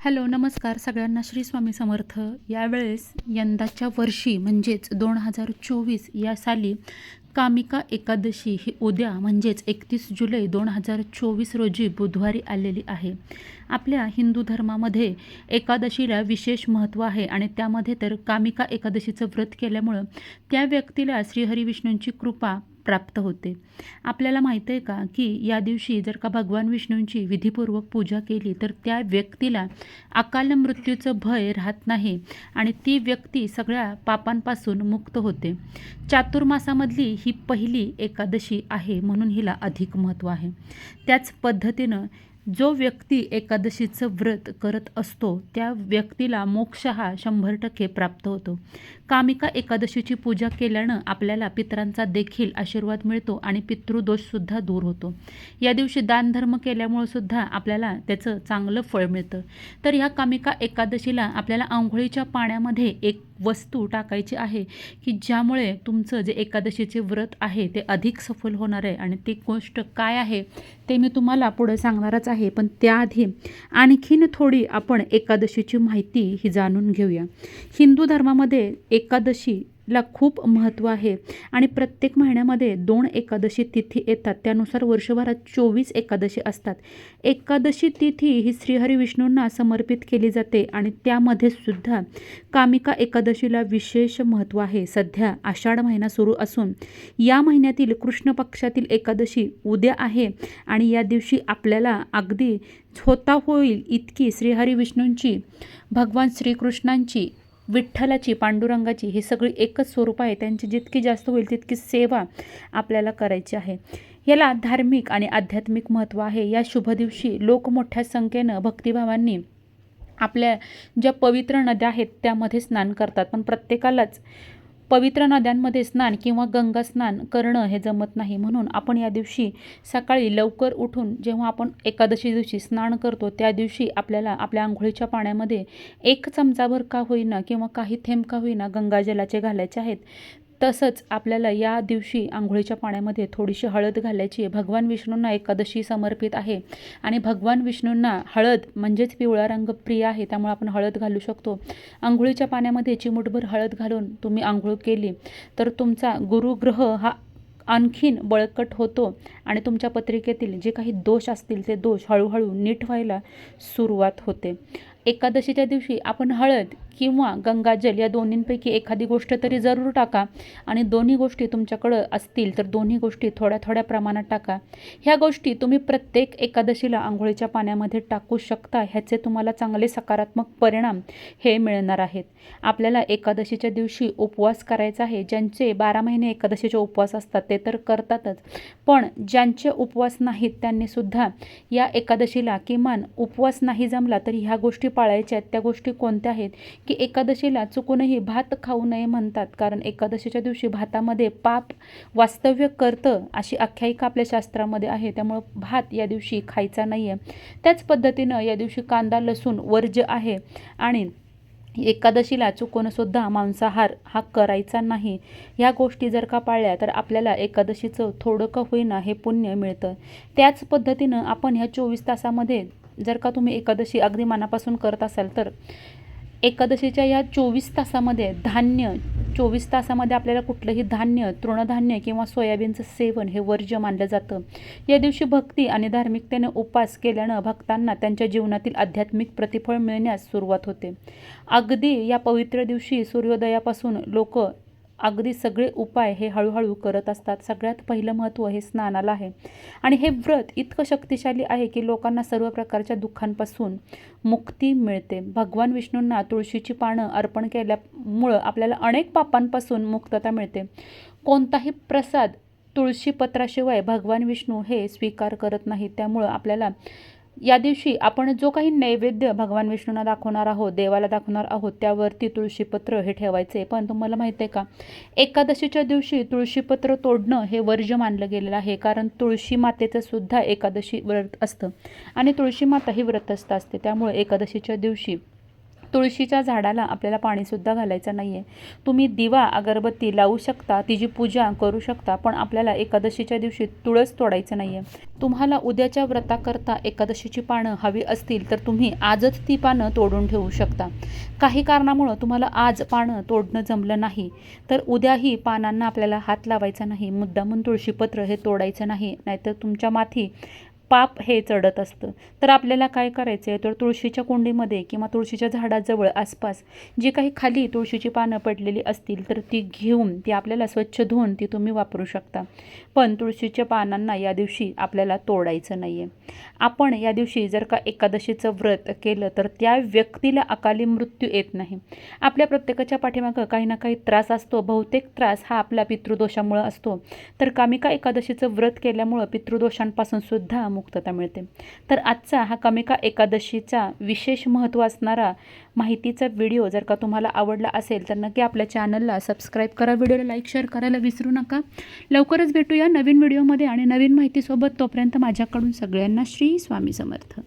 Hello नमस्कार सगळ्यांना. श्री स्वामी समर्थ. यावेळेस यंदाच्या वर्षी म्हणजेच दोन हजार चोवीस या साली कामिका एकादशी ही उद्या म्हणजेच एकतीस जुलै दोन हजार चोवीस रोजी बुधवारी आलेली आहे. आपल्या हिंदू धर्मामध्ये एकादशीला विशेष महत्त्व आहे आणि त्यामध्ये तर कामिका एकादशीचं व्रत केल्यामुळं त्या व्यक्तीला श्रीहरी विष्णूंची कृपा प्राप्त होते. आपल्याला माहीत आहे का की या दिवशी जर का भगवान विष्णूंची विधीपूर्वक पूजा केली तर त्या व्यक्तीला अकाल मृत्यूचं भय राहत नाही आणि ती व्यक्ती सगळ्या पापांपासून मुक्त होते. चातुर्मासामधली ही पहिली एकादशी आहे म्हणून हिला अधिक महत्त्व आहे. त्याच पद्धतीनं जो व्यक्ती एकादशीचं व्रत करत असतो त्या व्यक्तीला मोक्ष हा शंभर टक्के प्राप्त होतो. कामिका एकादशीची पूजा केल्यानं आपल्याला पितरांचा देखील आशीर्वाद मिळतो आणि पितृदोषसुद्धा दूर होतो. या दिवशी दानधर्म केल्यामुळं सुद्धा आपल्याला त्याचं चांगलं फळ मिळतं. तर ह्या कामिका एकादशीला आपल्याला आंघोळीच्या पाण्यामध्ये एक वस्तू टाकायची आहे की ज्यामुळे तुमचं जे एकादशीचे व्रत आहे ते अधिक सफल होणार आहे आणि ती गोष्ट काय आहे ते मी तुम्हाला पुढे सांगणारच आहे. पण त्याआधी आणखीन थोडी आपण एकादशीची माहिती ही जाणून घेऊया. हिंदू धर्मामध्ये एकादशी ला खूप महत्त्व आहे. आणि प्रत्येक महिन्यामध्ये दोन एकादशी तिथी येतात. त्यानुसार वर्षभरात चोवीस एकादशी असतात. एकादशी तिथी ही श्रीहरी विष्णूंना समर्पित केली जाते आणि त्यामध्ये सुद्धा कामिका एकादशीला विशेष महत्त्व आहे. सध्या आषाढ महिना सुरू असून या महिन्यातील कृष्ण पक्षातील एकादशी उद्या आहे आणि या दिवशी आपल्याला अगदी होता होईल इतकी श्रीहरी विष्णूंची भगवान श्रीकृष्णांची विठ्ठलाची पांडुरंगाची ही सगळी एकच स्वरूप आहे. त्यांची जितकी जास्त होईल तितकी सेवा आपल्याला करायची आहे. याला धार्मिक आणि आध्यात्मिक महत्त्व आहे. या शुभ दिवशी लोक मोठ्या संख्येनं भक्तिभावांनी आपल्या ज्या पवित्र नद्या आहेत त्यामध्ये स्नान करतात. पण प्रत्येकालाच पवित्र नद्यांमध्ये स्नान किंवा गंगा स्नान करणं हे जमत नाही. म्हणून आपण या दिवशी सकाळी लवकर उठून जेव्हा आपण एकादशी दिवशी स्नान करतो त्या दिवशी आपल्याला आपल्या आंघोळीच्या पाण्यामध्ये एक चमचाभर का होईना किंवा काही थेंब का होईना गंगाजलाचे घालायचे आहेत. तसंच आपल्याला या दिवशी आंघोळीच्या पाण्यामध्ये थोडीशी हळद घालायची आहे. भगवान विष्णूंना एकादशी समर्पित आहे. आणि भगवान विष्णूंना हळद म्हणजेच पिवळा रंग प्रिय आहे त्यामुळे आपण हळद घालू शकतो. आंघोळीच्या पाण्यामध्ये चिमूटभर हळद घालून तुम्ही आंघोळ केली तर तुमचा गुरुग्रह हा आणखीन बळकट होतो आणि तुमच्या पत्रिकेतील जे काही दोष असतील ते दोष हळूहळू नीट व्हायला सुरुवात होते. एकादशीच्या दिवशी आपण हळद किंवा गंगाजल या दोन्हींपैकी एखादी गोष्ट तरी जरूर टाका. आणि दोन्ही गोष्टी तुमच्याकडं असतील तर दोन्ही गोष्टी थोड्या थोड्या प्रमाणात टाका. ह्या गोष्टी तुम्ही प्रत्येक एकादशीला आंघोळीच्या पाण्यामध्ये टाकू शकता ह्याचे तुम्हाला चांगले सकारात्मक परिणाम हे मिळणार आहेत. आपल्याला एकादशीच्या दिवशी उपवास करायचा आहे. ज्यांचे बारा महिने एकादशीचे उपवास असतात ते तर करतातच. पण ज्यांचे उपवास नाहीत त्यांनी सुद्धा या एकादशीला किमान उपवास नाही जमला तरी ह्या गोष्टी पाळायच्या आहेत. त्या गोष्टी कोणत्या आहेत? की एकादशीला चुकूनही भात खाऊ नये म्हणतात. कारण एकादशीच्या दिवशी भातामध्ये पाप वास्तव्य करतं अशी आख्यायिका आपल्या शास्त्रामध्ये आहे. त्यामुळं भात या दिवशी खायचा नाही आहे त्याच पद्धतीनं या दिवशी कांदा लसूण वर्ज्य आहे. आणि एकादशीला चुकूनसुद्धा मांसाहार हा करायचा नाही. ह्या गोष्टी जर का पाळल्या तर आपल्याला एकादशीचं थोडं का होईना हे पुण्य मिळतं. त्याच पद्धतीनं आपण ह्या चोवीस तासामध्ये जर का तुम्ही एकादशी अगदी मनापासून करत असाल तर एकादशीच्या या चोवीस तासामध्ये धान्य चोवीस तासामध्ये आपल्याला कुठलंही धान्य तृणधान्य किंवा सोयाबीनचं सेवन हे वर्ज्य मानलं जातं. या दिवशी भक्ती आणि धार्मिकतेने उपास केल्यानं भक्तांना त्यांच्या जीवनातील आध्यात्मिक प्रतिफळ मिळण्यास सुरुवात होते. अगदी या पवित्र दिवशी सूर्योदयापासून लोक अगदी सगळे उपाय हे हळूहळू करत असतात. सगळ्यात पहिलं महत्त्व हे स्नानाला आहे. आणि हे व्रत इतकं शक्तिशाली आहे की लोकांना सर्व प्रकारच्या दुःखांपासून मुक्ती मिळते. भगवान विष्णूंना तुळशीची पानं अर्पण केल्यामुळं आपल्याला अनेक पापांपासून मुक्तता मिळते. कोणताही प्रसाद तुळशीपत्राशिवाय भगवान विष्णू हे स्वीकार करत नाही त्यामुळं आपल्याला या दिवशी आपण जो काही नैवेद्य भगवान विष्णूंना दाखवणार आहोत देवाला दाखवणार आहोत त्यावरती तुळशीपत्र हे ठेवायचे. पण तुम्हाला माहिती आहे का? एकादशीच्या दिवशी तुळशीपत्र तोडणं हे वर्ज्य मानलं गेलेलं आहे. कारण तुळशी मातेचं सुद्धा एकादशी व्रत असतं. आणि तुळशी माता ही व्रतस्थ असते. त्यामुळे एकादशीच्या दिवशी तुळशीच्या झाडाला आपल्याला पाणीसुद्धा घालायचं नाही आहे तुम्ही दिवा अगरबत्ती लावू शकता तिची पूजा करू शकता पण आपल्याला एकादशीच्या दिवशी तुळस तोडायचं नाही आहे तुम्हाला उद्याच्या व्रताकरता एकादशीची पानं हवी असतील तर तुम्ही आजच ती पानं तोडून ठेवू शकता. काही कारणामुळं तुम्हाला आज पानं तोडणं जमलं नाही. तर उद्याही पानांना आपल्याला हात लावायचा नाही. मुद्दामून तुळशीपत्र हे तोडायचं नाही. नाहीतर तुमच्या माथी पाप हे चढत असतं. तर आपल्याला काय करायचं आहे तर तुळशीच्या कुंडीमध्ये किंवा तुळशीच्या झाडाजवळ आसपास जी काही खाली तुळशीची पानं पडलेली असतील तर ती घेऊन ती आपल्याला स्वच्छ धुवून ती तुम्ही वापरू शकता. पण तुळशीच्या पानांना या दिवशी आपल्याला तोडायचं नाही आहे आपण या दिवशी जर का एकादशीचं व्रत केलं तर त्या व्यक्तीला अकाली मृत्यू येत नाही. आपल्या प्रत्येकाच्या पाठीमागं काही ना काही त्रास असतो. बहुतेक त्रास हा आपल्या पितृदोषामुळं असतो. तर कामिका एकादशीचं व्रत केल्यामुळं पितृदोषांपासून सुद्धा मुक्तता मिळते. तर आजचा हा कमिका एकादशीचा विशेष महत्त्व असणारा माहितीचा व्हिडिओ जर का तुम्हाला आवडला असेल तर नक्की आपल्या चॅनलला सबस्क्राईब करा व्हिडिओला लाईक शेअर करायला विसरू नका. लवकरच भेटूया नवीन व्हिडिओमध्ये आणि नवीन माहितीसोबत तोपर्यंत माझ्याकडून सगळ्यांना श्री स्वामी समर्थ.